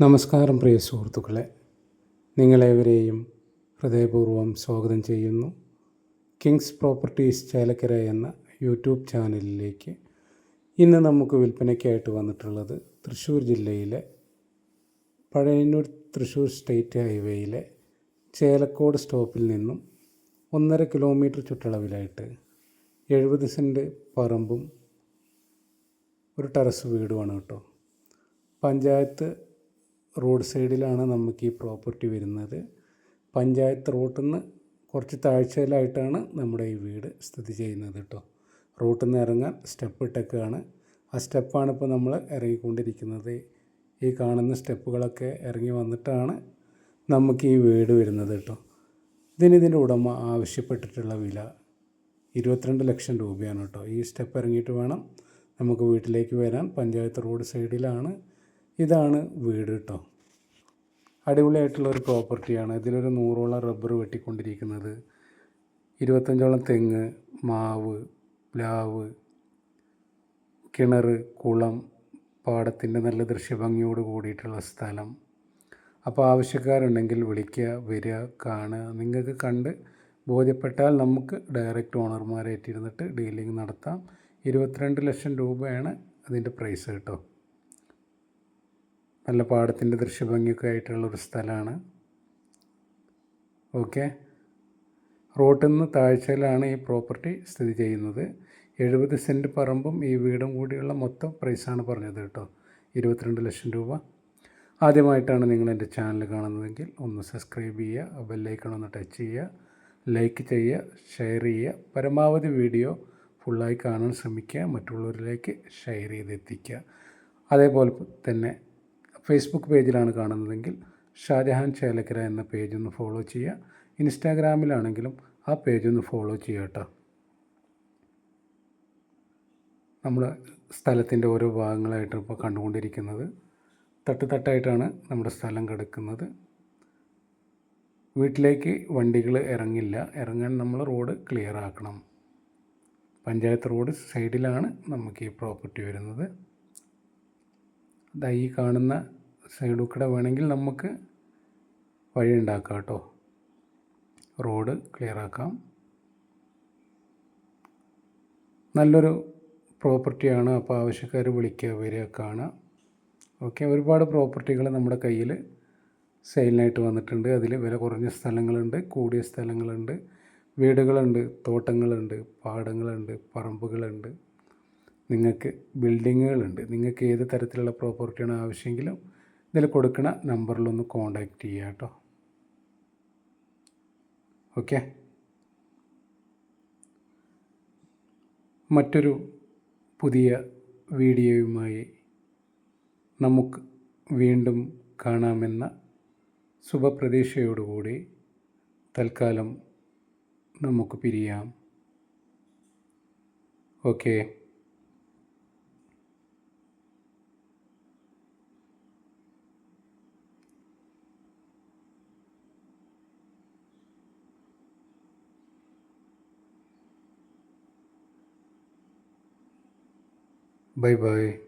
നമസ്കാരം പ്രിയ സുഹൃത്തുക്കളെ. നിങ്ങളേവരെയും ഹൃദയപൂർവം സ്വാഗതം ചെയ്യുന്നു. കിങ്സ് പ്രോപ്പർട്ടീസ് ചേലക്കര എന്ന യൂട്യൂബ് ചാനലിലേക്ക് ഇന്ന് നമുക്ക് വിൽപ്പനയ്ക്കായിട്ട് വന്നിട്ടുള്ളത് തൃശ്ശൂർ ജില്ലയിലെ പഴയന്നൂർ തൃശ്ശൂർ സ്റ്റേറ്റ് ഹൈവേയിലെ ചേലക്കോട് സ്റ്റോപ്പിൽ നിന്നും ഒന്നര കിലോമീറ്റർ ചുറ്റളവിലായിട്ട് എഴുപത് സെന്റ് പറമ്പും ഒരു ടെറസ് വീടുമാണ് കേട്ടോ. പഞ്ചായത്ത് റോഡ് സൈഡിലാണ് നമുക്ക് ഈ പ്രോപ്പർട്ടി വരുന്നത്. പഞ്ചായത്ത് റോട്ടിൽ നിന്ന് കുറച്ച് താഴ്ചയിലായിട്ടാണ് നമ്മുടെ ഈ വീട് സ്ഥിതി ചെയ്യുന്നത് കേട്ടോ റോട്ടിൽ നിന്ന് ഇറങ്ങാൻ സ്റ്റെപ്പ് ഇട്ടൊക്കെയാണ് ആ സ്റ്റെപ്പാണ് ഇപ്പോൾ നമ്മൾ ഇറങ്ങിക്കൊണ്ടിരിക്കുന്നത്. ഈ കാണുന്ന സ്റ്റെപ്പുകളൊക്കെ ഇറങ്ങി വന്നിട്ടാണ് നമുക്ക് ഈ വീട് വരുന്നത് കേട്ടോ ഇതിന് ഇതിന്റെ ഉടമ ആവശ്യപ്പെട്ടിട്ടുള്ള വില ഇരുപത്തിരണ്ട് ലക്ഷം രൂപയാണ് കേട്ടോ ഈ സ്റ്റെപ്പ് ഇറങ്ങിയിട്ട് വേണം നമുക്ക് വീട്ടിലേക്ക് വരാൻ. പഞ്ചായത്ത് റോഡ് സൈഡിലാണ് ഇതാണ് വീട് കേട്ടോ അടിപൊളിയായിട്ടുള്ള ഒരു പ്രോപ്പർട്ടിയാണ് ഇതിലൊരു നൂറോളം റബ്ബർ വെട്ടിക്കൊണ്ടിരിക്കുന്നത്. ഇരുപത്തഞ്ചോളം തെങ്ങ് മാവ് പ്ലാവ് കിണർ കുളം പാടത്തിന്റെ നല്ല ദൃശ്യഭംഗിയോട് കൂടിയിട്ടുള്ള സ്ഥലം. അപ്പോൾ ആവശ്യക്കാരുണ്ടെങ്കിൽ വിളിക്കുക വരിക കാണുക. നിങ്ങൾക്ക് കണ്ട് ബോധ്യപ്പെട്ടാൽ നമുക്ക് ഡയറക്റ്റ് ഓണർമാരെ ഓണർമാരായിട്ടിരുന്നിട്ട് ഡീലിംഗ് നടത്താം. ഇരുപത്തിരണ്ട് ലക്ഷം രൂപയാണ് അതിന്റെ പ്രൈസ് കേട്ടോ. നല്ല പാടത്തിന്റെ ദൃശ്യഭംഗിയൊക്കെ ആയിട്ടുള്ളൊരു സ്ഥലമാണ്. ഓക്കെ. റോട്ടിൽ നിന്ന് താഴ്ചയിലാണ് ഈ പ്രോപ്പർട്ടി സ്ഥിതി ചെയ്യുന്നത്. എഴുപത് സെന്റ് പറമ്പും ഈ വീടും കൂടിയുള്ള മൊത്തം പ്രൈസാണ് പറഞ്ഞത് കേട്ടോ. ഇരുപത്തിരണ്ട് ലക്ഷം രൂപ. ആദ്യമായിട്ടാണ് നിങ്ങൾ എന്റെ ചാനൽ കാണുന്നതെങ്കിൽ ഒന്ന് സബ്സ്ക്രൈബ് ചെയ്യുക ബെല്ലൈക്കൺ ഒന്ന് ടച്ച് ചെയ്യുക ലൈക്ക് ചെയ്യുക ഷെയർ ചെയ്യുക. പരമാവധി വീഡിയോ ഫുള്ളായി കാണാൻ ശ്രമിക്കുക മറ്റുള്ളവരിലേക്ക് ഷെയർ ചെയ്തെത്തിക്കുക. അതേപോലെ തന്നെ ഫേസ്ബുക്ക് പേജിലാണ് കാണുന്നതെങ്കിൽ ഷാജഹാൻ ചേലക്കര എന്ന പേജ് ഒന്ന് ഫോളോ ചെയ്യുക. ഇൻസ്റ്റാഗ്രാമിലാണെങ്കിലും ആ പേജ് ഒന്ന് ഫോളോ ചെയ്യുക കേട്ടോ. നമ്മുടെ സ്ഥലത്തിന്റെ ഓരോ ഭാഗങ്ങളായിട്ട് ഇപ്പോൾ കണ്ടുകൊണ്ടിരിക്കുന്നത്. തട്ടുതട്ടായിട്ടാണ് നമ്മുടെ സ്ഥലം കിടക്കുന്നത്. വീട്ടിലേക്ക് വണ്ടികൾ ഇറങ്ങില്ല. ഇറങ്ങാൻ നമ്മൾ റോഡ് ക്ലിയർ ആക്കണം. പഞ്ചായത്ത് റോഡ് സൈഡിലാണ് നമുക്ക് ഈ പ്രോപ്പർട്ടി വരുന്നത്. ഈ കാണുന്ന സൈഡിൽ കൂടെ വേണമെങ്കിൽ നമുക്ക് വഴി ഉണ്ടാക്കാം കേട്ടോ. റോഡ് ക്ലിയർ ആക്കാം. നല്ലൊരു പ്രോപ്പർട്ടിയാണ് അപ്പോൾ ആവശ്യക്കാർ വിളിക്കുക വരിക കാണുക. ഓക്കെ ഒരുപാട് പ്രോപ്പർട്ടികൾ നമ്മുടെ കയ്യിൽ സെയിലിനായിട്ട് വന്നിട്ടുണ്ട്. അതിൽ വില കുറഞ്ഞ സ്ഥലങ്ങളുണ്ട് കൂടിയ സ്ഥലങ്ങളുണ്ട്. വീടുകളുണ്ട് തോട്ടങ്ങളുണ്ട് പാടങ്ങളുണ്ട് പറമ്പുകളുണ്ട്. നിങ്ങൾക്ക് ബിൽഡിങ്ങുകളുണ്ട്. നിങ്ങൾക്ക് ഏത് തരത്തിലുള്ള പ്രോപ്പർട്ടിയാണ് ആവശ്യമെങ്കിലും ഇതിൽ കൊടുക്കുന്ന നമ്പറിലൊന്ന് കോണ്ടാക്റ്റ് ചെയ്യുക കേട്ടോ. ഓക്കെ? മറ്റൊരു പുതിയ വീഡിയോയുമായി നമുക്ക് വീണ്ടും കാണാമെന്ന ശുഭപ്രതീക്ഷയോടുകൂടി തൽക്കാലം നമുക്ക് പിരിയാം. ഓക്കെ? Bye bye.